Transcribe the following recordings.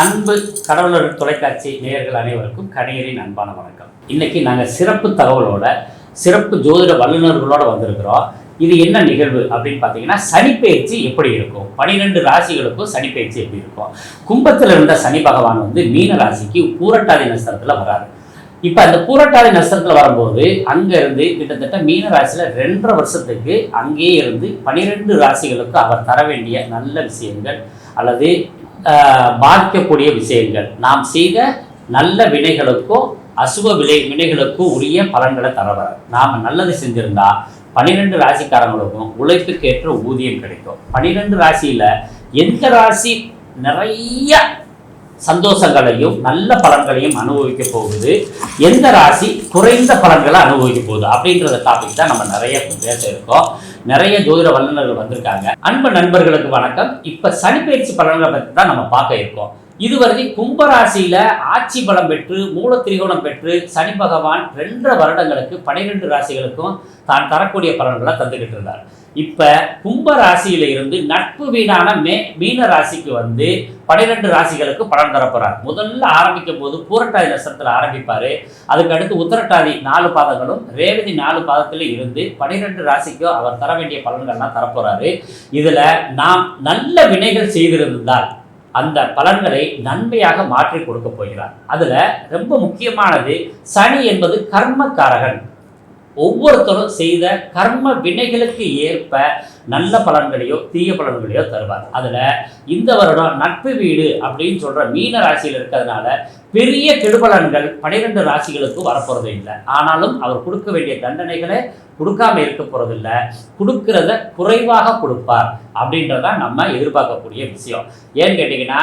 அன்பு கடவுளர் தொலைக்காட்சி நேயர்கள் அனைவருக்கும் கணியரின் அன்பான வணக்கம். இன்னைக்கு நாங்கள் சிறப்பு தகவலோட சிறப்பு ஜோதிட வல்லுநர்களோட வந்திருக்கிறோம். இது என்ன நிகழ்வு அப்படின்னு பார்த்தீங்கன்னா சனிப்பெயர்ச்சி எப்படி இருக்கும்? பனிரெண்டு ராசிகளுக்கும் சனிப்பெயர்ச்சி எப்படி இருக்கும்? கும்பத்தில் இருந்த சனி பகவான் வந்து மீன ராசிக்கு பூரட்டாதி நட்சத்திரத்தில் வராரு. இப்போ அந்த பூரட்டாதி நட்சத்திரத்தில் வரும்போது அங்கேருந்து கிட்டத்தட்ட மீன ராசியில் ரெண்டரை வருஷத்துக்கு அங்கேயே இருந்து பனிரெண்டு ராசிகளுக்கு அவர் தர வேண்டிய நல்ல விஷயங்கள் அல்லது பாதிக்கக்கூடிய விஷயங்கள். நாம் செய்த நல்ல வினைகளுக்கும் அசுப விளை வினைகளுக்கும் உரிய பலன்களை தரவர் நாம் நல்லது செஞ்சிருந்தா பனிரெண்டு ராசிக்காரங்களுக்கும் உழைப்புக்கேற்ற ஊதியம் கிடைக்கும். பன்னிரெண்டு ராசியில் எந்த ராசி நிறைய சந்தோஷங்களையும் நல்ல பலன்களையும் அனுபவிக்க போகுது? எந்த ராசி குறைந்த பலன்களை அனுபவிக்க போகுது? அப்படின்றத டாபிக் தான் நம்ம நிறைய பேச இருக்கோம் நிறைய ஜோதிட வல்லுநர்கள் வந்திருக்காங்க. அன்பு நண்பர்களுக்கு வணக்கம். இப்ப சனிப்பயிற்சி பலன்களை பற்றி தான் நம்ம பார்க்க இருக்கோம். இதுவரை கும்பராசியில ஆட்சி பலம் பெற்று மூல திரிகோணம் பெற்று சனி பகவான் ரெண்டரை வருடங்களுக்கு பனிரெண்டு ராசிகளுக்கும் தான் தரக்கூடிய பலன்களை தந்துகிட்டு இருந்தார். இப்ப கும்ப ராசியில இருந்து நட்பு வீணான மே மீன ராசிக்கு வந்து பனிரெண்டு ராசிகளுக்கு பலன் தரப்போறார் முதல்ல ஆரம்பிக்கும் போது பூரட்டாதி நட்சத்திரத்தில் ஆரம்பிப்பாரு. அதுக்கு அடுத்து உத்தரட்டாதி நாலு பாதங்களும் ரேவதி நாலு பாதத்துல இருந்து பனிரெண்டு ராசிக்கும் அவர் தர வேண்டிய பலன்கள்லாம் தரப்போறாரு இதுல நாம் நல்ல வினைகள் செய்திருந்தால் அந்த பலன்களை நன்மையாக மாற்றி கொடுக்க போகிறார். அதுல ரொம்ப முக்கியமானது சனி என்பது கர்மக்காரகன். ஒவ்வொருத்தரும் செய்த கர்ம வினைகளுக்கு ஏற்ப நல்ல பலன்களையோ தீய பலன்களையோ தருவார். அதில் இந்த வருடம் நட்பு வீடு அப்படின்னு சொல்கிற மீன ராசியில் இருக்கிறதுனால பெரிய கெடுபலன்கள் பனிரெண்டு ராசிகளுக்கு வரப்போகிறது இல்லை. ஆனாலும் அவர் கொடுக்க வேண்டிய தண்டனைகளை கொடுக்காம இருக்க போகிறதில்ல கொடுக்கறத குறைவாக கொடுப்பார் அப்படின்றதான் நம்ம எதிர்பார்க்கக்கூடிய விஷயம். ஏன்னு கேட்டிங்கன்னா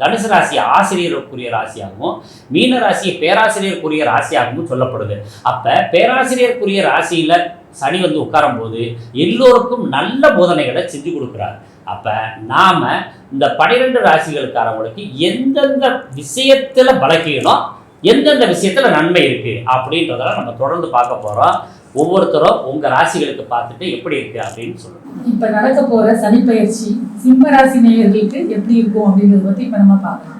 தனுசு ராசி ஆசிரியருக்குரிய ராசியாகவும் மீன ராசியை பேராசிரியருக்குரிய ராசியாகவும் சொல்லப்படுது. அப்போ பேராசிரியருக்குரிய ராசியில் சனி வந்து உட்காரும் போது எல்லோருக்கும் நல்ல போதனைகளை செஞ்சு கொடுக்குறாரு. அப்போ நாம் இந்த பனிரெண்டு ராசிகளுக்காரவங்களுக்கு எந்தெந்த விஷயத்தில் பலக்கீனம் எந்தெந்த விஷயத்தில் நன்மை இருக்குது அப்படின்றதெல்லாம் நம்ம தொடர்ந்து பார்க்க போகிறோம் ஒவ்வொருத்தரும் உங்க ராசிகளுக்கு பார்த்துட்டு எப்படி இருக்கு அப்படின்னு சொல்லணும் இப்ப நடக்க போற சனிப்பெயர்ச்சி சிம்ம ராசி நேயர்களுக்கு எப்படி இருக்கும் அப்படின்றத பத்தி இப்ப நம்ம பார்க்கலாம்.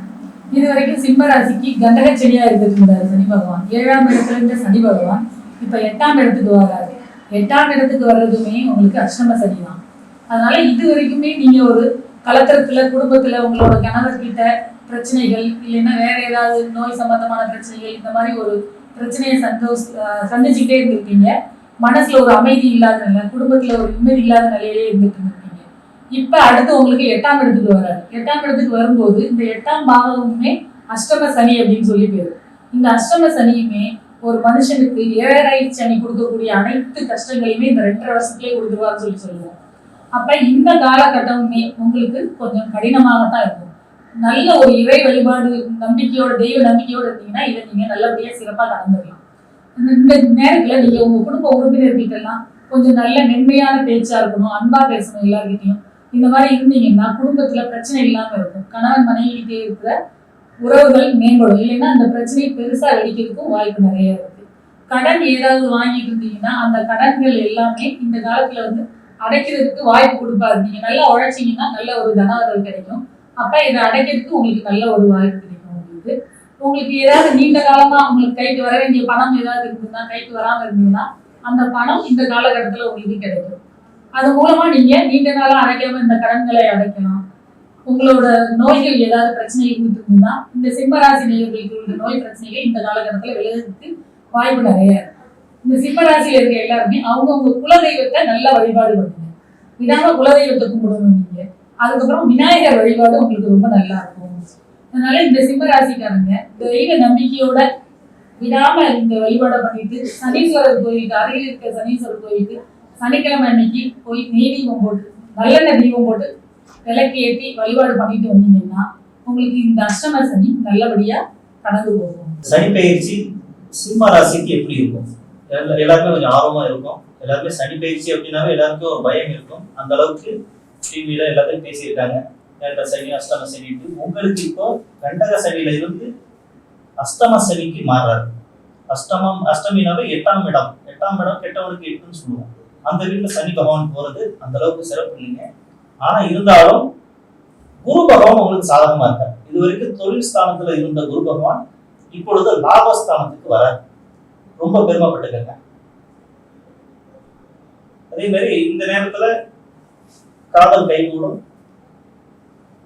இது வரைக்கும் சிம்ம ராசிக்கு கண்டக செடியா இருந்துட்டு இருந்தாரு சனி பகவான். ஏழாம் இடத்துல இருந்த சனி பகவான் இப்ப எட்டாம் இடத்துக்கு வராரு எட்டாம் இடத்துக்கு வர்றதுமே உங்களுக்கு அஷ்டம சனி தான் அதனால இது வரைக்குமே நீங்க ஒரு கலத்திரத்துல குடும்பத்துல உங்களோட கணவர்கிட்ட பிரச்சனைகள் இல்லைன்னா வேற ஏதாவது நோய் சம்பந்தமான பிரச்சனைகள் இந்த மாதிரி ஒரு பிரச்சனையை சந்தோஷ அஹ் சந்திச்சுக்கிட்டே இருந்திருப்பீங்க. மனசுல ஒரு அமைதி இல்லாத நிலை குடும்பத்துல ஒரு நிம்மதி இல்லாத நிலையிலே இருந்துட்டு இருந்திருப்பீங்க. இப்ப அடுத்து உங்களுக்கு எட்டாம் இடத்துக்கு வராது எட்டாம் இடத்துக்கு வரும்போது இந்த எட்டாம் பாகமுமே அஷ்டம சனி அப்படின்னு சொல்லி பேரு. இந்த அஷ்டம சனியுமே ஒரு மனுஷனுக்கு ஏழரை சனி கொடுக்கக்கூடிய அனைத்து கஷ்டங்களையுமே இந்த ரெண்டரை வருஷத்துலயே கொடுத்துருவான்னு சொல்லி சொல்லுவோம். அப்ப இந்த காலகட்டமுமே உங்களுக்கு கொஞ்சம் கடினமாகத்தான் இருக்கும். நல்ல ஒரு இறை வழிபாடு நம்பிக்கையோட தெய்வ நம்பிக்கையோட இருந்தீங்கன்னா இதை நீங்க நல்லபடியா சிறப்பா நடந்துடலாம் இந்த- இந்த நேரத்துல நீங்க உங்க குடும்ப உறுப்பினர்கிட்ட எல்லாம் கொஞ்சம் நல்ல மென்மையான பேச்சா இருக்கணும் அன்பா பேசணும் எல்லாருக்கிட்டையும் இந்த மாதிரி இருந்தீங்கன்னா குடும்பத்துல பிரச்சனை இல்லாம இருக்கும். கணவன் மனைவிகிட்டே இருக்கிற உறவுகள் மேம்படும். இல்லைன்னா அந்த பிரச்சனையை பெருசா வெடிக்கிறதுக்கும் வாய்ப்பு நிறைய இருக்கு. கடன் ஏதாவது வாங்கிட்டு இருந்தீங்கன்னா அந்த கடன்கள் எல்லாமே இந்த காலத்துல வந்து அடைக்கிறதுக்கு வாய்ப்பு கொடுப்பாரு நீங்க நல்லா உழைச்சீங்கன்னா நல்ல ஒரு தனாதரவு கிடைக்கும். அப்ப இதை அடைக்கிறதுக்கு உங்களுக்கு நல்ல ஒரு வாய்ப்பு கிடைக்கும் உங்களுக்கு. உங்களுக்கு ஏதாவது நீண்ட காலமா உங்களுக்கு கைக்கு வர வேண்டிய பணம் ஏதாவது இருந்ததுன்னா கைக்கு வராம இருந்ததுன்னா அந்த பணம் இந்த காலகட்டத்துல உங்களுக்கு கிடைக்கும். அது மூலமா நீங்க நீண்ட காலம் அடைக்காம இந்த கடன்களை அடைக்கலாம். உங்களோட நோய்கள் ஏதாவது பிரச்சனை இருந்துருந்ததுன்னா இந்த சிம்மராசி நேயர்களுக்கு உள்ள நோய் பிரச்சனைகள் இந்த காலகட்டத்துல விளையாடுறதுக்கு வாய்ப்பு நிறைய இந்த சிம்மராசியில இருக்க எல்லாருமே அவங்கவுங்க குலதெய்வத்தை நல்லா வழிபாடு பண்ணுங்க. விடாம குலதெய்வத்தை கும்பிடணும் அதுக்கப்புறம் விநாயகர் வழிபாடு உங்களுக்கு ரொம்ப நல்லா இருக்கும். அதனால இந்த சிம்மராசிக்காரங்க தெய்வ நம்பிக்கையோட விடாம இந்த வழிபாடை பண்ணிட்டு சனீஸ்வரர் கோயிலுக்கு அருகில் இருக்க சனீஸ்வரர் கோயிலுக்கு சனிக்கிழமை அன்னைக்கு போய் நெய் தீபம் போட்டு நல்லெண்ணெய் தீபம் போட்டு விளக்கு ஏற்றி வழிபாடு பண்ணிட்டு வந்தீங்கன்னா உங்களுக்கு இந்த அஷ்டம சனி நல்லபடியா கடந்து போகும். சனி பயிற்சி சிம்ம ராசிக்கு எப்படி இருக்கும்? எல்லாருமே கொஞ்சம் ஆர்வமா இருக்கும். எல்லாருமே சனி பயிற்சி அப்படின்னாவே எல்லாருக்கும் ஒரு பயம் இருக்கும். அந்த அளவுக்கு டிவியில எல்லாத்தையும் பேசியிருக்காங்க. ஏழரை சனி அஷ்டம சனிட்டு உங்களுக்கு இப்போ கண்டக சனியில இருந்து அஷ்டம சனிக்கு மாறுறாரு. அஷ்டமம் அஷ்டமினாவே எட்டாம் இடம். எட்டாம் இடம் கெட்டவனுக்கு எட்டுன்னு சொல்லுவோம். அந்த வீட்டுல சனி பகவான் போறது அந்த அளவுக்கு சிறப்பு இல்லைங்க. ஆனா இருந்தாலும் குரு பகவான் உங்களுக்கு சாதகமா இருக்கார். இது வரைக்கும் தொழில் ஸ்தானத்துல இருந்த குரு பகவான் இப்பொழுது லாபஸ்தானத்துக்கு வர ரொம்ப பெருமைப்பட்டுக்கங்க. அதே மாதிரி இந்த நேரத்துல காதல் கைகூடும்.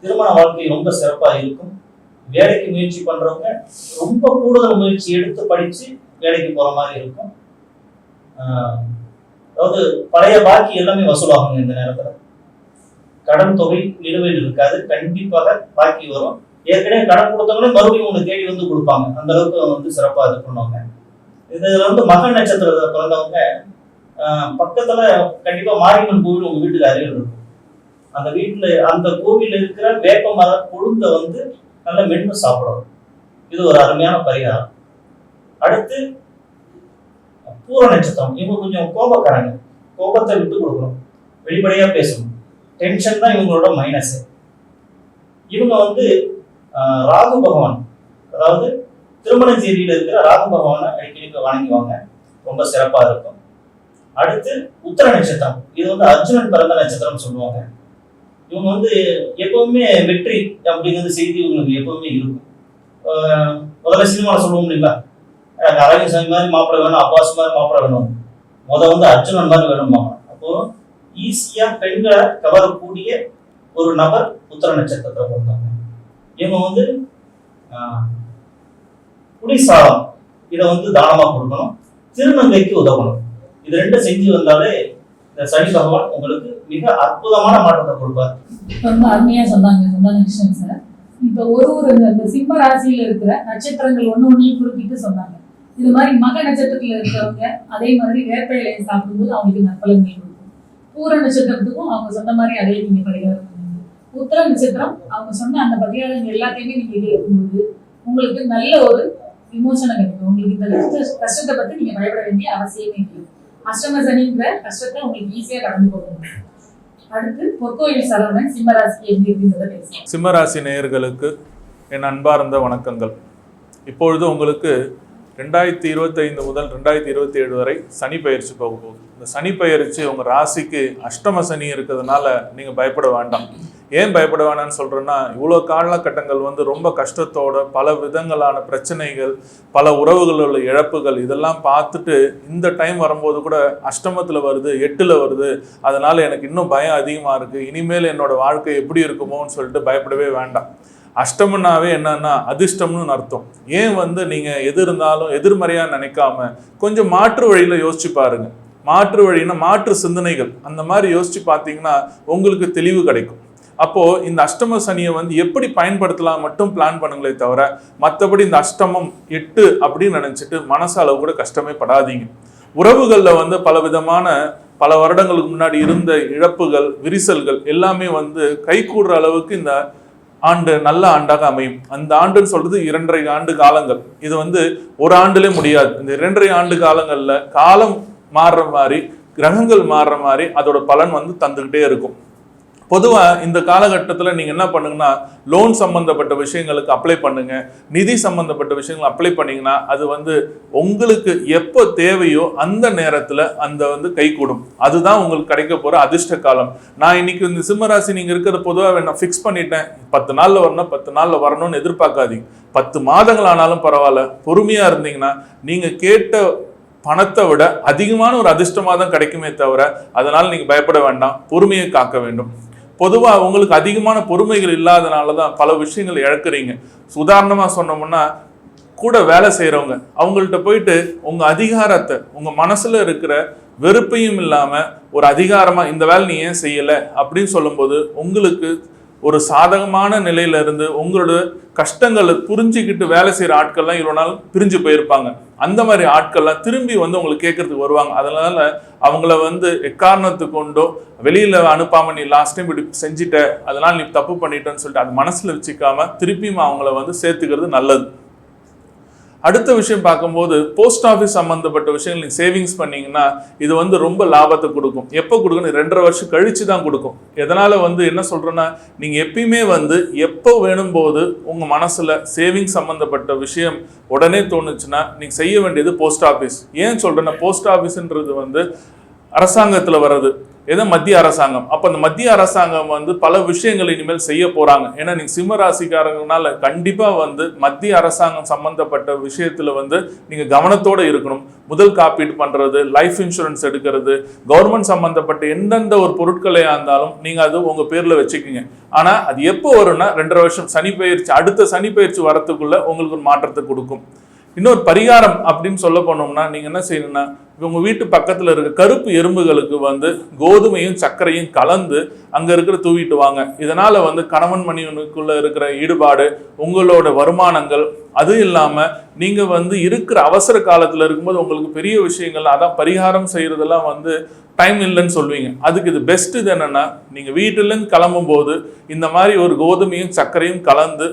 திருமண வாழ்க்கை ரொம்ப சிறப்பா இருக்கும். வேலைக்கு முயற்சி பண்றவங்க ரொம்ப கூடுதல் முயற்சி எடுத்து படிச்சு வேலைக்கு போற மாதிரி இருக்கும். ஆஹ் அதாவது பழைய பாக்கி எல்லாமே வசூலாகுங்க இந்த நேரத்துல. கடன் தொகை நிலுவையில் இருக்காது. கண்டிப்பாக பாக்கி வரும். ஏற்கனவே கடன் கொடுத்தவங்களே மறுபடியும் உங்களுக்கு தேடி வந்து கொடுப்பாங்க. அந்த அளவுக்கு வந்து சிறப்பா இது பண்ணுவாங்க. இதுல வந்து மக நட்சத்திரத்தை பிறந்தவங்க ஆஹ் பக்கத்துல கண்டிப்பா மாரியம்மன் கோவில் உங்க வீட்டுக்கு அருகில் இருக்கும். அந்த வீட்டுல அந்த கோவிலில் இருக்கிற வேப்ப மர கொழுந்த வந்து நல்ல மென்று சாப்பிடணும் இது ஒரு அருமையான பரிகாரம். அடுத்து பூர நட்சத்திரம். இவங்க கொஞ்சம் கோபக்காரங்க. கோபத்தை விட்டு கொடுக்கணும். வெளிப்படையா பேசணும். டென்ஷன் தான் இவங்களோட மைனஸ் இவங்க வந்து ராகு பகவான். அதாவது திருமணச்சேரியில இருக்கிற ராகு பகவானை அடிக்கடி வணங்குவாங்க. ரொம்ப சிறப்பா இருக்கும். அடுத்து உத்தர நட்சத்திரம். இது வந்து அர்ஜுனன் பிறந்த நட்சத்திரம் சொல்லுவாங்க. இவங்க வந்து எப்பவுமே வெற்றி அப்படிங்கிறது செய்தி இவங்களுக்கு எப்பவுமே இருக்கும். முதல்ல சினிமாவில் சொல்லுவோம் இல்லைங்களா எனக்கு மாதிரி மாப்பிள்ளை வேணும் அப்பாஸ் மாதிரி மாப்பிள்ளை வேணும். முதல் வந்து அர்ஜுனன் மாதிரி வேணுமா அப்போ ஈஸியா பெண்களை கவரக்கூடிய ஒரு நபர் உத்தர நட்சத்திரத்தை பிறந்தாங்க. இவங்க வந்து குடிசாதம் இதை வந்து தானமாக கொடுக்கணும் திருநங்கைக்கு உதவணும். இது ரெண்டும் செஞ்சு வந்தாலே இந்த சனி பகவான் உங்களுக்கு மிக அற்புதமான மாற்றத்தை கொடுப்பார். ரொம்ப அருமையா சொன்னாங்க சொன்னாங்க சார் இப்ப ஒரு ஒரு இந்த- சிம்ம ராசியில இருக்கிற நட்சத்திரங்கள் ஒண்ணு ஒன்னையும் குறிப்பிட்டு சொன்னாங்க. இது மாதிரி மக நட்சத்திரத்துல இருக்கிறவங்க அதே மாதிரி வேப்ப இலையை சாப்பிடும்போது அவங்களுக்கு நற்பலன்கள் கொடுக்கும். பூர நட்சத்திரத்துக்கும் அவங்க சொன்ன மாதிரி அதே நீங்க பரிகாரம் பண்ணுங்க உத்தர நட்சத்திரம் அவங்க சொன்ன அந்த பரிகாரங்கள் எல்லாத்தையுமே நீங்க கேட்கும்போது உங்களுக்கு நல்ல ஒரு விமோசனம் கிடைக்கும். உங்களுக்கு இந்த கஷ்டத்தை பத்தி நீங்க பயப்பட வேண்டிய அவசியமே இல்லை. அஷ்டம கஷ்டத்தை உங்களுக்கு ஈஸியா கடந்து போக முடியும் அடுத்து பொற்கோயில் சரவணன் சிம்மராசிக்கு எப்படி இருக்குன்றத பேசுவோம். சிம்மராசி நேயர்களுக்கு என் அன்பார்ந்த வணக்கங்கள். இப்பொழுது உங்களுக்கு ரெண்டாயிரத்தி இருபத்தைந்து முதல் ரெண்டாயிரத்தி இருபத்தி ஏழு வரை சனி பயிற்சி போக போகுது. இந்த சனி பயிற்சி உங்கள் ராசிக்கு அஷ்டம சனி இருக்கிறதுனால நீங்கள் பயப்பட வேண்டாம். ஏன் பயப்பட வேணாம்னு சொல்கிறேன்னா இவ்வளோ காலகட்டங்கள் வந்து ரொம்ப கஷ்டத்தோட பல விதங்களான பிரச்சனைகள் பல உறவுகளில் உள்ள இழப்புகள் இதெல்லாம் பார்த்துட்டு இந்த டைம் வரும்போது கூட அஷ்டமத்தில் வருது எட்டில் வருது. அதனால் எனக்கு இன்னும் பயம் அதிகமாக இருக்குது இனிமேல் என்னோடய வாழ்க்கை எப்படி இருக்குமோன்னு சொல்லிட்டு பயப்படவே வேண்டாம். அஷ்டம்னாவே என்னன்னா அதிர்ஷ்டம்னு அர்த்தம். ஏன் வந்து நீங்கள் எது இருந்தாலும் எதிர்மறையாக நினைக்காம கொஞ்சம் மாற்று வழியில் யோசிச்சு பாருங்கள் மாற்று வழின்னா மாற்று சிந்தனைகள். அந்த மாதிரி யோசிச்சு பார்த்தீங்கன்னா உங்களுக்கு தெளிவு கிடைக்கும். அப்போ இந்த அஷ்டம சனியை வந்து எப்படி பயன்படுத்தலாம் மட்டும் பிளான் பண்ணுங்களே தவிர மற்றபடி இந்த அஷ்டமம் எட்டு அப்படின்னு நினைச்சிட்டு மனசளவு கூட கஷ்டமே படாதீங்க. உறவுகளில் வந்து பல விதமான பல வருடங்களுக்கு முன்னாடி இருந்த இழப்புகள் விரிசல்கள் எல்லாமே வந்து கைகூடுற அளவுக்கு இந்த ஆண்டு நல்ல ஆண்டாக அமையும். அந்த ஆண்டுன்னு சொல்றது இரண்டரை ஆண்டு காலங்கள். இது வந்து ஒரு ஆண்டுலே முடியாது. இந்த இரண்டரை ஆண்டு காலங்களில் காலம் மாறுற மாதிரி கிரகங்கள் மாறுற மாதிரி அதோட பலன் வந்து தந்துக்கிட்டே இருக்கும். பொதுவாக இந்த காலகட்டத்தில் நீங்கள் என்ன பண்ணுங்கன்னா லோன் சம்மந்தப்பட்ட விஷயங்களுக்கு அப்ளை பண்ணுங்க. நிதி சம்மந்தப்பட்ட விஷயங்கள் அப்ளை பண்ணிங்கன்னா அது வந்து உங்களுக்கு எப்போ தேவையோ அந்த நேரத்தில் அந்த வந்து கைகூடும். அதுதான் உங்களுக்கு கிடைக்க போகிற அதிர்ஷ்ட காலம். நான் இன்னைக்கு இந்த சிம்மராசி நீங்கள் இருக்கிறத பொதுவாக நான் ஃபிக்ஸ் பண்ணிட்டேன். பத்து நாளில் வரணும் பத்து நாளில் வரணும்னு எதிர்பார்க்காதீங்க. பத்து மாதங்கள் ஆனாலும் பரவாயில்ல. பொறுமையாக இருந்தீங்கன்னா நீங்கள் கேட்ட பணத்தை விட அதிகமான ஒரு அதிர்ஷ்டமாக தான் கிடைக்குமே தவிர அதனால் நீங்கள் பயப்பட வேண்டாம். பொறுமையை காக்க வேண்டும். பொதுவாக உங்களுக்கு அதிகமான பொறுமைகள் இல்லாதனால தான் பல விஷயங்கள் இழக்கிறீங்க. உதாரணமாக சொன்னோம்னா கூட வேலை செய்கிறவங்க அவங்கள்ட்ட போயிட்டு உங்கள் அதிகாரத்தை உங்கள் மனசில் இருக்கிற வெறுப்பையும் இல்லாமல் ஒரு அதிகாரமாக இந்த வேலை நீ ஏன் செய்யலை? அப்படின்னு சொல்லும்போது உங்களுக்கு ஒரு சாதகமான நிலையில இருந்து உங்களோட கஷ்டங்களை புரிஞ்சுக்கிட்டு வேலை செய்கிற ஆட்கள்லாம் இவ்வளோ நாள் பிரிஞ்சு போயிருப்பாங்க. அந்த மாதிரி ஆட்கள்லாம் திரும்பி வந்து உங்களுக்கு கேட்கறதுக்கு வருவாங்க. அதனால அவங்கள வந்து எக்காரணத்து கொண்டோ வெளியில அனுப்பாம நீ லாஸ்ட் டைம் இப்படி செஞ்சிட்ட அதனால நீ தப்பு பண்ணிட்டேன்னு சொல்லிட்டு அது மனசுல வச்சுக்காம திருப்பியும் அவங்கள வந்து சேர்த்துக்கிறது நல்லது. அடுத்த விஷயம் பார்க்கும்போது போஸ்ட் ஆஃபீஸ் சம்மந்தப்பட்ட விஷயங்கள் நீங்கள் சேவிங்ஸ் பண்ணீங்கன்னா இது வந்து ரொம்ப லாபத்தை கொடுக்கும். எப்போ கொடுக்கணும்? ரெண்டரை வருஷம் கழித்து தான் கொடுக்கும். எதனால் வந்து என்ன சொல்கிறேன்னா நீங்கள் எப்பயுமே வந்து எப்போ வேணும் போது உங்கள் மனசில் சேவிங்ஸ் சம்மந்தப்பட்ட விஷயம் உடனே தோணுச்சுன்னா நீங்கள் செய்ய வேண்டியது போஸ்ட் ஆஃபீஸ் ஏன் சொல்கிறேன்னா போஸ்ட் ஆஃபீஸுன்றது வந்து அரசாங்கத்தில் வர்றது. ஏதோ மத்திய அரசாங்கம்? அப்போ அந்த மத்திய அரசாங்கம் வந்து பல விஷயங்கள் இனிமேல் செய்ய போகிறாங்க ஏன்னா நீங்கள் சிம்ம ராசிக்காரங்கனால கண்டிப்பாக வந்து மத்திய அரசாங்கம் சம்மந்தப்பட்ட விஷயத்தில் வந்து நீங்கள் கவனத்தோடு இருக்கணும். முதல் காப்பீடு பண்ணுறது லைஃப் இன்சூரன்ஸ் எடுக்கிறது கவர்மெண்ட் சம்மந்தப்பட்ட எந்தெந்த ஒரு பொருட்களையாக இருந்தாலும் நீங்கள் அது உங்கள் பேரில் வச்சுக்கிங்க. ஆனால் அது எப்போ வரும்னா ரெண்டரை வருஷம் சனி பயிற்சி அடுத்த சனி பயிற்சி வரத்துக்குள்ளே உங்களுக்கு ஒரு மாற்றத்தை கொடுக்கும். இன்னொரு பரிகாரம் அப்படின்னு சொல்ல போனோம்னா நீங்க என்ன செய்யணும்னா உங்கள் வீட்டு பக்கத்துல இருக்க கருப்பு எறும்புகளுக்கு வந்து கோதுமையும் சர்க்கரையும் கலந்து அங்க இருக்கிற தூவிட்டு வாங்க. இதனால வந்து கணவன் மணிவனுக்குள்ள இருக்கிற ஈடுபாடு உங்களோட வருமானங்கள் அது இல்லாம நீங்க வந்து இருக்கிற அவசர காலத்துல இருக்கும்போது உங்களுக்கு பெரிய விஷயங்கள் அதான் பரிகாரம் செய்யறதெல்லாம் வந்து டைம் இல்லைன்னு சொல்லுவீங்க. அதுக்கு இது பெஸ்ட் இது என்னன்னா நீங்க வீட்டிலேருந்து கிளம்பும் போது இந்த மாதிரி ஒரு கோதுமையும் சர்க்கரையும் கலந்து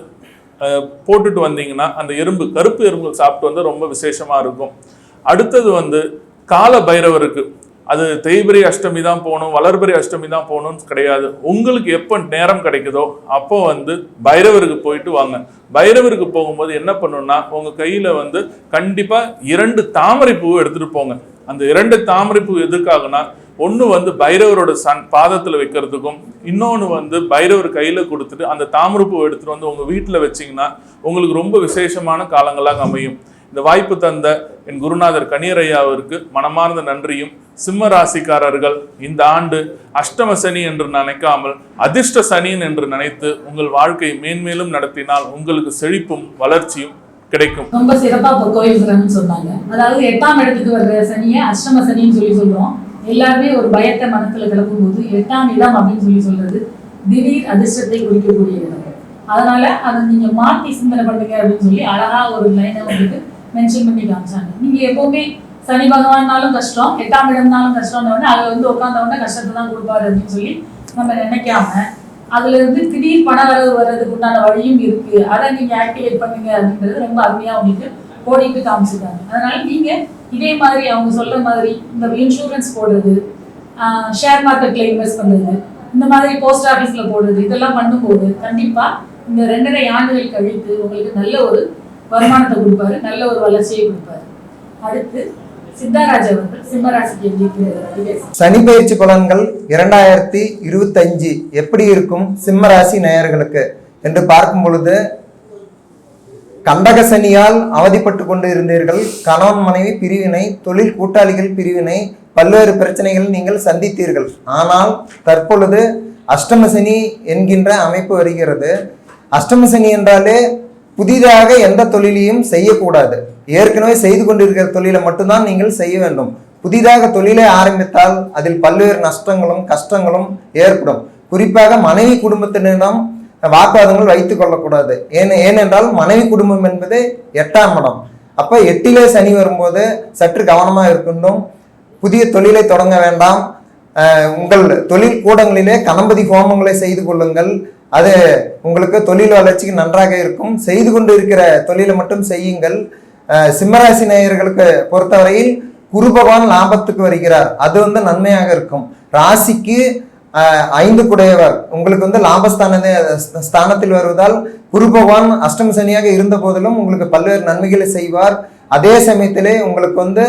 போட்டுட்டு வந்தீங்கன்னா அந்த எறும்பு கருப்பு எறும்பு சாப்பிட்டு வந்து ரொம்ப விசேஷமாக இருக்கும். அடுத்தது வந்து கால பைரவருக்கு அது தேய்பிரி அஷ்டமி தான் போகணும் வளர்பிரி அஷ்டமி தான் போகணும்னு கிடையாது. உங்களுக்கு எப்போ நேரம் கிடைக்குதோ அப்போ வந்து பைரவருக்கு போயிட்டு வாங்க. பைரவருக்கு போகும்போது என்ன பண்ணணும்னா உங்கள் கையில் வந்து கண்டிப்பாக இரண்டு தாமரை பூவை எடுத்துகிட்டு போங்க. அந்த இரண்டு தாமரை பூ எதுக்காகனா ஒன்று வந்து பைரவரோட சன் பாதத்தில் வைக்கிறதுக்கும் இன்னொன்று வந்து பைரவர் கையில் கொடுத்துட்டு அந்த தாமிரப்பூ எடுத்துட்டு வந்து உங்கள் வீட்டில் வச்சீங்கன்னா உங்களுக்கு ரொம்ப விசேஷமான காலங்களாக அமையும். இந்த வாய்ப்பு தந்த என் குருநாதர் கணியரையாவிற்கு மனமார்ந்த நன்றியும். சிம்ம ராசிக்காரர்கள் இந்த ஆண்டு அஷ்டம சனி என்று நினைக்காமல் அதிர்ஷ்ட சனின் என்று நினைத்து உங்கள் வாழ்க்கையை மேன்மேலும் நடத்தினால் உங்களுக்கு செழிப்பும் வளர்ச்சியும் கிடைக்கும். ரொம்ப சிறப்பா கோயில் சொன்னாங்க. அதாவது எட்டாம் இடத்துக்கு வர்ற சனியை அஷ்டம சனின்னு சொல்லி சொல்றோம். எல்லாருமே ஒரு பயத்தை மனத்துல கிளப்பும் போது எட்டாம் இடம் அப்படின்னு சொல்லி சொல்றது திடீர் அதிர்ஷ்டத்தை குறிக்கக்கூடிய இடம். அதனால அதை நீங்க மாத்தி சிந்தனை பண்ணுங்க அப்படின்னு சொல்லி அழகா ஒரு லைனை வந்துட்டு மென்ஷன் பண்ணி காமிச்சாங்க. நீங்க எப்பவுமே சனி பகவான்னாலும் கஷ்டம் எட்டாம் இடம்னாலும் கஷ்டம்னு உடனே அதுல வந்து உட்காந்தவொடனே உடனே கஷ்டத்தை தான் கொடுப்பாரு அப்படின்னு சொல்லி நம்ம நினைக்காம அதுல இருந்து திடீர் பண வரவு வர்றதுக்கு உண்டான வழியும் இருக்கு. அதை நீங்க ஆக்டிவேட் பண்ணுங்க அப்படின்றது ரொம்ப அருமையா உங்களுக்கு ஓடிட்டு காமிச்சிருக்காங்க. அதனால நீங்க இதே மாதிரி அவங்க சொல்ற மாதிரி இந்த இன்சூரன்ஸ் போடுறது ஷேர் மார்க்கெட்ல இன்வெஸ்ட் பண்ணுறது இந்த மாதிரி போஸ்ட் ஆஃபீஸ்ல போடுறது இதெல்லாம் பண்ணும்போது கண்டிப்பா இந்த ரெண்டரை ஆண்டுகள் கழித்து உங்களுக்கு நல்ல ஒரு வருமானத்தை கொடுப்பாரு நல்ல ஒரு வளர்ச்சியை கொடுப்பாரு. அடுத்து சிம்மராசிக்கு சனி பயிற்சி பலன்கள் இரண்டாயிரத்தி இருபத்தஞ்சு எப்படி இருக்கும் சிம்மராசி நேயர்களுக்கு? என்று பார்க்கும் பொழுது கண்டக சனியால் அவதிப்பட்டு கொண்டு இருந்தீர்கள் கணவன் மனைவி பிரிவினை தொழில் கூட்டாளிகள் பிரிவினை பல்வேறு பிரச்சனைகள் நீங்கள் சந்தித்தீர்கள். ஆனால் தற்பொழுது அஷ்டமசனி என்கின்ற அமைப்பு வருகிறது. அஷ்டமசனி என்றாலே புதிதாக எந்த தொழிலையும் செய்யக்கூடாது. ஏற்கனவே செய்து கொண்டிருக்கிற தொழிலை மட்டும்தான் நீங்கள் செய்ய வேண்டும். புதிதாக தொழிலை ஆரம்பித்தால் அதில் பல்வேறு நஷ்டங்களும் கஷ்டங்களும் ஏற்படும். குறிப்பாக மனைவி குடும்பத்தினரிடம் வாக்குவாதங்கள் வைத்துக் கொள்ளக்கூடாது. ஏன் ஏனென்றால் மனைவி குடும்பம் என்பது எட்டாம் இடம். அப்போ எட்டிலே சனி வரும்போது சற்று கவனமாக இருக்கணும். புதிய தொழிலை தொடங்க வேண்டாம். உங்கள் தொழில் கூடங்களிலே கணபதி ஹோமங்களை செய்து கொள்ளுங்கள். அது உங்களுக்கு தொழில் வளர்ச்சிக்கு நன்றாக இருக்கும். செய்து கொண்டு இருக்கிற தொழிலை மட்டும் செய்யுங்கள். சிம்மராசி நேயர்களுக்கு பொறுத்தவரையில் குரு பகவான் லாபத்துக்கு வருகிறார். அது வந்து நன்மையாக இருக்கும். ராசிக்கு ஐந்து குடையவர். உங்களுக்கு வந்து லாபஸ்தான ஸ்தானத்தில் வருவதால் குரு பகவான் அஷ்டம் சனியாக இருந்த போதிலும் உங்களுக்கு பல்வேறு நன்மைகளை செய்வார். அதே சமயத்திலே உங்களுக்கு வந்து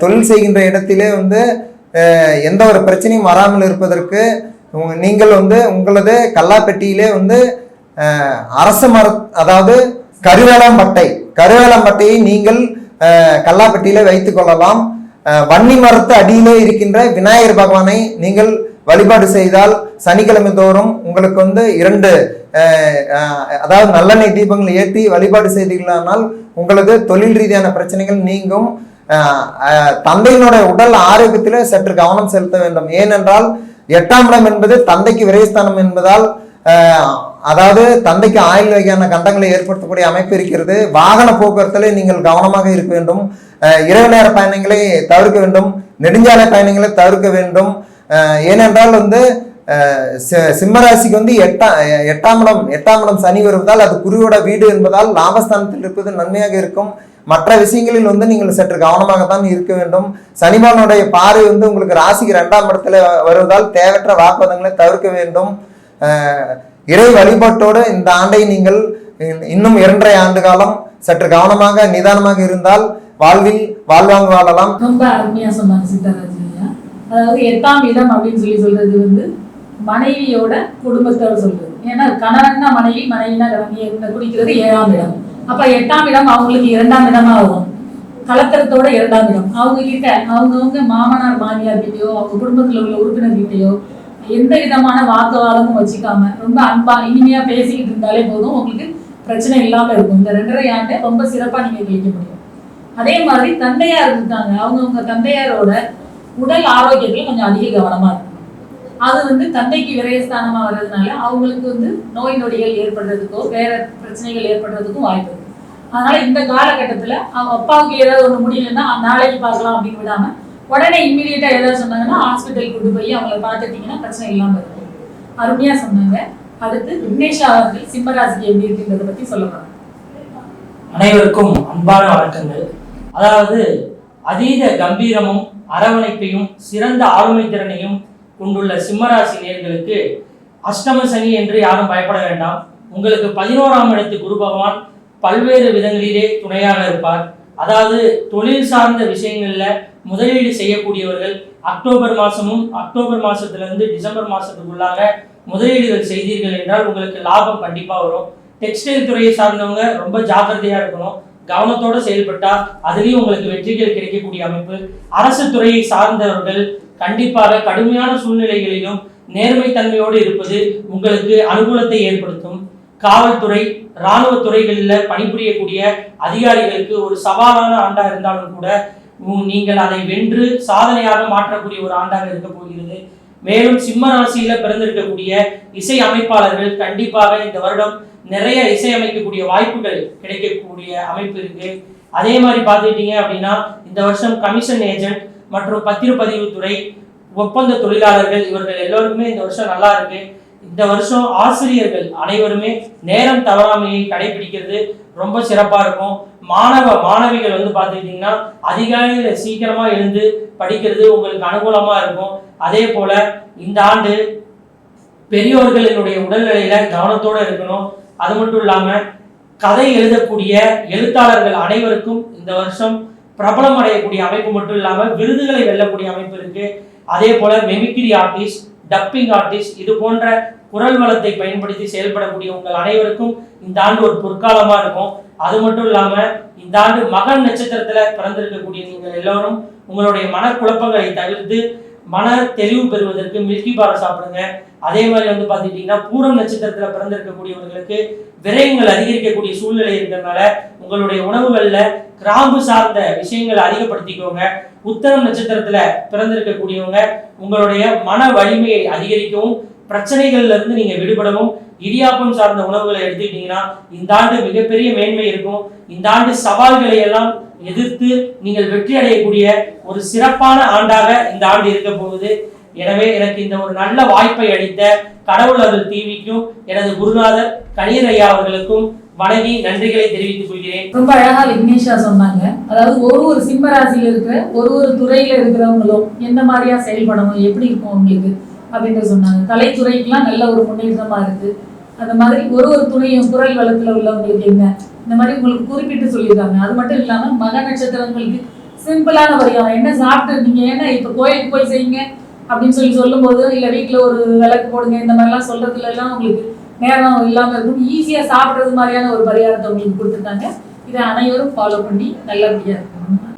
தொழில் செய்கின்ற இடத்திலே வந்து எந்த ஒரு பிரச்சனையும் வராமல் இருப்பதற்கு நீங்கள் வந்து உங்களது கல்லாப்பெட்டியிலே வந்து அரச மர அதாவது கருவேலம்பட்டை கருவேலம்பட்டையை நீங்கள் அஹ், கல்லாப்பெட்டியிலே வைத்துக் கொள்ளலாம். வன்னி மரத்து அடியிலே இருக்கின்ற விநாயகர் பகவானை நீங்கள் வழிபாடு செய்தால் சனிக்கிழமை தோறும் உங்களுக்கு வந்து இரண்டு அதாவது நல்லெண்ணெய் தீபங்கள் ஏற்றி வழிபாடு செய்தீர்களானால் உங்களுக்கு தொழில் ரீதியான பிரச்சனைகள் நீங்கும். தந்தையினுடைய உடல் ஆரோக்கியத்தில் சற்று கவனம் செலுத்த வேண்டும். ஏனென்றால் எட்டாம் இடம் என்பது தந்தைக்கு விரைஸ்தானம் என்பதால் அதாவது தந்தைக்கு ஆயுள் வகையான கண்டங்களை ஏற்படுத்தக்கூடிய அமைப்பு இருக்கிறது. வாகன போக்குவரத்திலே நீங்கள் கவனமாக இருக்க வேண்டும். இரவு நேர பயணங்களை தவிர்க்க வேண்டும். நெடுஞ்சாலை பயணங்களை தவிர்க்க வேண்டும். ஏனென்றால் வந்து சிம்மராசிக்கு வந்து எட்டாம் எட்டாம் இடம் எட்டாம் இடம் சனி வருவதால் அது குருவோட வீடு என்பதால் லாபஸ்தானத்தில் இருப்பது நன்மையாக இருக்கும். மற்ற விஷயங்களில் வந்து நீங்கள் சற்று கவனமாகத்தான் இருக்க வேண்டும். சனிபானுடைய பார்வை வந்து உங்களுக்கு ராசிக்கு ரெண்டாம் இடத்துல வருவதால் தேவையற்ற வாக்குவாதங்களை தவிர்க்க வேண்டும். இறை வழிபாட்டோடு இந்த ஆண்டை நீங்கள் இன்னும் இரண்டரை ஆண்டு காலம் சற்று கவனமாக நிதானமாக இருந்தால் வாழ்வில் வாழ்வாங்க வாழலாம். ரொம்ப அருமையா சொன்னாங்க சித்தராஜ். அதாவது எட்டாம் இடம் அப்படின்னு சொல்லி சொல்றது வந்து மனைவியோட குடும்பத்தோட சொல்றது. ஏன்னா கணவன்னா மனைவி மனைவினா கணவன். குடிக்கிறது ஏழாம் இடம். அப்ப எட்டாம் இடம் அவங்களுக்கு இரண்டாம் இடமா ஆகும். கலத்தரத்தோட இரண்டாம் இடம். அவங்க கிட்ட அவங்கவுங்க மாமனார் மாமியார் கிட்டயோ அவங்க குடும்பத்துல உள்ள உறுப்பினர் கிட்டயோ எந்த விதமான வாக்குவாதமும் வச்சுக்காம ரொம்ப அன்பா இனிமையா பேசிக்கிட்டு இருந்தாலே போதும். உங்களுக்கு பிரச்சனை இல்லாம இருக்கும். இந்த ரெண்டரை ஆண்டை ரொம்ப சிறப்பா நீங்க கழிக்க முடியும். அதே மாதிரி தந்தையார் இருக்காங்க. அவங்கவுங்க தந்தையாரோட உடல் ஆரோக்கியத்துல கொஞ்சம் அதிக கவனமா இருக்கும் அது வந்து தந்தைக்கு விரயஸ்தானமா வர்றதுனால அவங்களுக்கு வந்து நோய் நொடிகள் ஏற்படுறதுக்கோ வேற பிரச்சனைகள் ஏற்படுறதுக்கும் வாய்ப்பு இருக்கு. அதனால இந்த காலகட்டத்துல அவங்க அப்பாவுக்கு ஏதாவது ஒண்ணு முடியலன்னா நாளைக்கு பார்க்கலாம் அப்படின்னு விடாம உடனே இம்மீடியட்டா ஏதாவது சொன்னாங்கன்னா ஹாஸ்பிட்டல் கொண்டு போய் அவங்கள பார்த்துட்டீங்கன்னா பிரச்சனை இல்லாம இருக்கும். அருமையா சொன்னாங்க. அடுத்து விக்னேஷா அவர்கள் சிம்மராசிக்கு எப்படி இருக்குன்றத பத்தி சொல்லலாம் அனைவருக்கும் அன்பான வணக்கங்கள். அதாவது அதீத கம்பீரமும் அரவணைப்பையும் சிறந்த ஆளுமை திறனையும் கொண்டுள்ள சிம்மராசி நேர்களுக்கு அஷ்டம சனி என்று யாரும் பயப்பட வேண்டாம். உங்களுக்கு பதினோராம் இடத்து குரு பகவான் பல்வேறு விதங்களிலே துணையாக இருப்பார். அதாவது தொழில் சார்ந்த விஷயங்களில் முதலீடு செய்யக்கூடியவர்கள் அக்டோபர் மாதமும் அக்டோபர் மாதத்துலேருந்து டிசம்பர் மாதத்துக்குள்ளாக முதலீடுகள் செய்தீர்கள் என்றால் உங்களுக்கு லாபம் கண்டிப்பாக வரும். டெக்ஸ்டைல் துறையை சார்ந்தவங்க ரொம்ப ஜாக்கிரதையாக இருக்கணும். கவனத்தோட செயல்பட்டா அதுலேயும் உங்களுக்கு வெற்றிகள் கிடைக்கக்கூடிய அமைப்பு. அரசு துறையை சார்ந்தவர்கள் கண்டிப்பாக கடுமையான சூழ்நிலைகளிலும் நேர்மைத்தன்மையோடு இருப்பது உங்களுக்கு அனுகூலத்தை ஏற்படுத்தும். காவல்துறை இராணுவ துறைகளில் பணிபுரியக்கூடிய அதிகாரிகளுக்கு ஒரு சவாலான ஆண்டாக இருந்தாலும் கூட உம், நீங்கள் அதை வென்று சாதனையாக மாற்றக்கூடிய ஒரு ஆண்டாக இருக்க போகிறது. மேலும் சிம்ம ராசியில பிறந்திருக்கக்கூடிய இசை அமைப்பாளர்கள் கண்டிப்பாக இந்த வருடம் நிறைய இசையமைக்கக்கூடிய வாய்ப்புகள் கிடைக்கக்கூடிய அமைப்பு இருக்கு. அதே மாதிரி பார்த்துக்கிட்டீங்க அப்படின்னா இந்த வருஷம் கமிஷன் ஏஜென்ட் மற்றும் பத்திரப்பதிவு துறை ஒப்பந்த தொழிலாளர்கள் இவர்கள் எல்லோருக்குமே இந்த வருஷம் நல்லா இருக்கு. இந்த வருஷம் ஆசிரியர்கள் அனைவருமே நேரம் தவறாமையை கடைபிடிக்கிறது ரொம்ப சிறப்பாக இருக்கும். மாணவ மாணவிகள் வந்து பார்த்துக்கிட்டிங்கன்னா அதிகாலையில் சீக்கிரமாக எழுந்து படிக்கிறது உங்களுக்கு அனுகூலமாக இருக்கும். அதே போல் இந்த ஆண்டு பெரியோர்களினுடைய உடல்நிலையில் கவனத்தோடு இருக்கணும். அது மட்டும் இல்லாம கதை எழுதக்கூடிய எழுத்தாளர்கள் அனைவருக்கும் இந்த வருஷம் பிரபலம் அடையக்கூடிய அமைப்பு மட்டும் இல்லாம விருதுகளை வெல்லக்கூடிய அமைப்பு இருக்கு. அதே போல மெமிக்ரி ஆர்டிஸ்ட் டப்பிங் ஆர்டிஸ்ட் இது போன்ற குரல் வளத்தை பயன்படுத்தி செயல்படக்கூடிய உங்கள் அனைவருக்கும் இந்த ஆண்டு ஒரு பொற்காலமா இருக்கும். அது மட்டும் இல்லாம இந்த ஆண்டு மகன் நட்சத்திரத்துல பிறந்திருக்கக்கூடிய நீங்கள் எல்லோரும் உங்களுடைய மனக்குழப்பங்களை தவிர்த்து மன தெளிவு பெறுவதற்கு மில்கி பாரை சாப்பிடுங்க. அதே மாதிரி வந்து பார்த்துக்கிட்டிங்கன்னா பூரம் நட்சத்திரத்தில் பிறந்திருக்கக்கூடியவர்களுக்கு விரயங்கள் அதிகரிக்கக்கூடிய சூழ்நிலை இருக்கிறதுனால உங்களுடைய உணவுகளில் கிராம்பு சார்ந்த விஷயங்களை அதிகப்படுத்திக்கோங்க. உத்தரம் நட்சத்திரத்தில் பிறந்திருக்கக்கூடியவங்க உங்களுடைய மன வலிமையை அதிகரிக்கவும் பிரச்சனைகள்ல இருந்து நீங்க விடுபடவும் இடியாப்பம் சார்ந்த உணவுகளை எடுத்துக்கிட்டீங்கன்னா இந்த ஆண்டு மிகப்பெரிய மேன்மை இருக்கும். இந்த ஆண்டு சவால்களை எல்லாம் எதிர்த்து நீங்கள் வெற்றி அடையக்கூடிய ஒரு சிறப்பான ஆண்டாக இந்த ஆண்டு இருக்க போகுது. எனவே எனக்கு இந்த ஒரு நல்ல வாய்ப்பை அளித்த கடவுள் அருள் டிவிக்கும் எனது குருநாதர் கணீர் ஐயா அவர்களுக்கும் வணங்கி நன்றிகளை தெரிவித்துக் கொள்கிறேன். ரொம்ப அழகா விக்னேஷா சொன்னாங்க. அதாவது ஒரு ஒரு சிம்ம ராசியில இருக்கிற ஒரு ஒரு துறையில இருக்கிறவங்களும் எந்த மாதிரியா செயல்படணும் எப்படி இருக்கும் உங்களுக்கு? அப்படின்ட்டு சொன்னாங்க. கலைத்துறைக்கெல்லாம் நல்ல ஒரு முன்னேற்றமா இருக்கு. அந்த மாதிரி ஒரு ஒரு துணையும் குரல் வளத்துல உள்ளவங்களுக்கு என்ன இந்த மாதிரி உங்களுக்கு குறிப்பிட்டு சொல்லியிருக்காங்க. அது மட்டும் இல்லாம மக நட்சத்திரங்களுக்கு சிம்பிளான பரிகாரம் என்ன சாப்பிட்டு நீங்க என்ன இப்ப கோயிலுக்கு போய் செய்யுங்க? அப்படின்னு சொல்லி சொல்லும்போது இல்ல வீட்டில் ஒரு விளக்கு போடுங்க இந்த மாதிரிலாம் சொல்றதுல எல்லாம் உங்களுக்கு நேரம் இல்லாம இருக்கும். ஈஸியா சாப்பிடுறது மாதிரியான ஒரு பரிகாரத்தை உங்களுக்கு கொடுத்துருக்காங்க. இதை அனைவரும் ஃபாலோ பண்ணி நல்லபடியா இருக்கும்